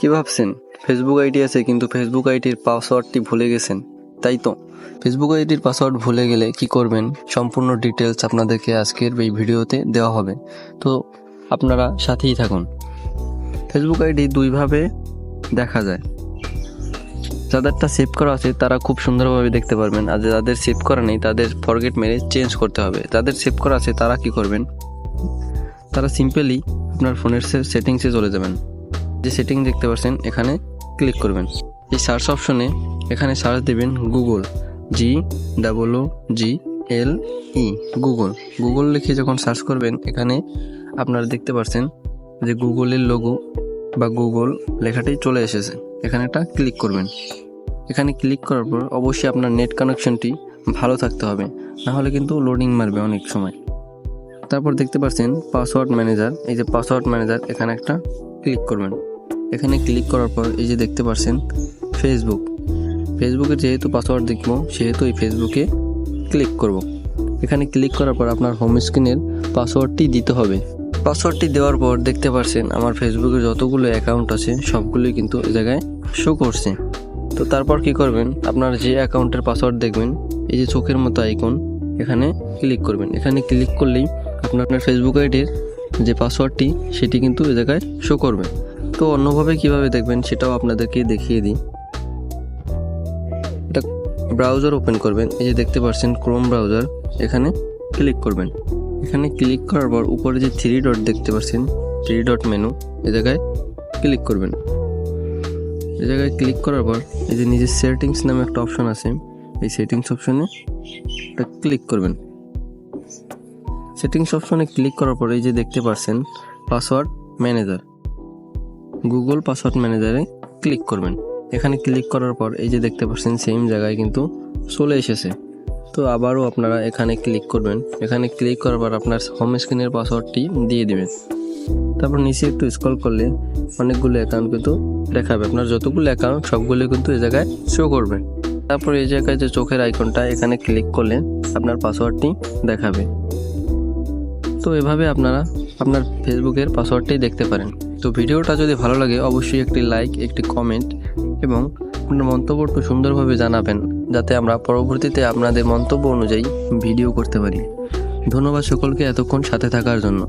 কি ভাবছেন? Facebook ID আছে, কিন্তু ফেসবুক আইডির পাসওয়ার্ডটি ভুলে গেছেন। তাই তো? ফেসবুক আইডির পাসওয়ার্ড ভুলে গেলে কি করবেন? সম্পূর্ণ ডিটেলস আপনাদেরকে আজকের এই ভিডিওতে দেওয়া হবে। তো আপনারা সাথেই থাকুন। ফেসবুক আইডি দুইভাবে দেখা যায়। যাদেরটা সেভ করা আছে, তারা খুব সুন্দরভাবে দেখতে পারবেন। আর যাদের সেভ করা নেই, তাদের ফরগেট মেরে চেঞ্জ করতে হবে। যাদের সেভ করা আছে, তারা কি করবেন? তারা সিম্পলি আপনার ফোনের সেটিংসে চলে যাবেন। যে সেটিং দেখতে পাচ্ছেন এখানে ক্লিক করবেন। এই সার্চ অপশনে এখানে সার্চ দেবেন Google G double O G L E Google Google লিখে যখন সার্চ করবেন, এখানে আপনারা দেখতে পাচ্ছেন যে গুগলের লোগো বা গুগল লেখাটি চলে এসেছে। এখানে একটা ক্লিক করবেন। এখানে ক্লিক করার পর অবশ্যই আপনার নেট কানেকশনটি ভালো থাকতে হবে, না হলে কিন্তু লোডিং মারবে অনেক সময়। তারপর দেখতে পাচ্ছেন পাসওয়ার্ড ম্যানেজার এই যে পাসওয়ার্ড ম্যানেজার এখানে একটা ক্লিক করবেন। এখানে ক্লিক করার পর এই যে দেখতে পাচ্ছেন ফেসবুক ফেসবুকে যেহেতু পাসওয়ার্ড দেখব, সেহেতু এই ফেসবুকে ক্লিক করব। এখানে ক্লিক করার পর আপনার হোম স্ক্রিনের পাসওয়ার্ডটি দিতে হবে। পাসওয়ার্ডটি দেওয়ার পর দেখতে পাচ্ছেন আমার ফেসবুকে যতগুলো অ্যাকাউন্ট আছে, সবগুলোই কিন্তু এই জায়গায় শো করছে। তো তারপর কি করবেন, আপনার যে অ্যাকাউন্টের পাসওয়ার্ড দেখবেন, এই যে চোখের মতো আইকন এখানে ক্লিক করবেন। এখানে ক্লিক করলেই আপনার ফেসবুক আইডির যে পাসওয়ার্ডটি সেটি কিন্তু এ জায়গায় শো করবে। তো অন্যভাবে কীভাবে দেখবেন সেটাও আপনাদেরকে দেখিয়ে দিই। এটা ব্রাউজার ওপেন করবেন। এই যে দেখতে পাচ্ছেন ক্রোম ব্রাউজার এখানে ক্লিক করবেন। এখানে ক্লিক করার পর উপরে যে থ্রি ডট দেখতে পাচ্ছেন থ্রি ডট মেনু এ জায়গায় ক্লিক করবেন। এ জায়গায় ক্লিক করার পর এই যে নিজের সেটিংস নামে একটা অপশন আছে, এই সেটিংস অপশনে ক্লিক করবেন। সেটিংস অপশনে ক্লিক করার পর এই যে দেখতে পাচ্ছেন, পাসওয়ার্ড ম্যানেজার। গুগল পাসওয়ার্ড ম্যানেজারে ক্লিক করবেন। এখানে ক্লিক করার পর এই যে দেখতে পাচ্ছেন, সেম জায়গায় কিন্তু চলে এসেছে। তো আবারও আপনারা এখানে ক্লিক করবেন। এখানে ক্লিক করার পর আপনার হোম স্ক্রিনের পাসওয়ার্ডটি দিয়ে দেবেন। তারপর নিচে একটু স্ক্রল করলে অনেকগুলো অ্যাকাউন্ট কিন্তু দেখাবে। আপনার যতগুলো অ্যাকাউন্ট সবগুলো কিন্তু এই জায়গায় শো করবেন তারপর এই জায়গায় যে চোখের আইকনটা এখানে ক্লিক করলে আপনার পাসওয়ার্ডটি দেখাবে। তো এভাবে আপনারা আপনার ফেসবুকের পাসওয়ার্ডটি দেখতে পারেন। তো ভিডিওটা যদি ভালো লাগে, অবশ্যই একটি লাইক, একটি কমেন্ট এবং আপনার মন্তব্যটা সুন্দরভাবে জানাবেন, যাতে আমরা পরবর্তীতে আপনাদের মন্তব্য অনুযায়ী ভিডিও করতে পারি। ধন্যবাদ সকলকে এতক্ষণ সাথে থাকার জন্য।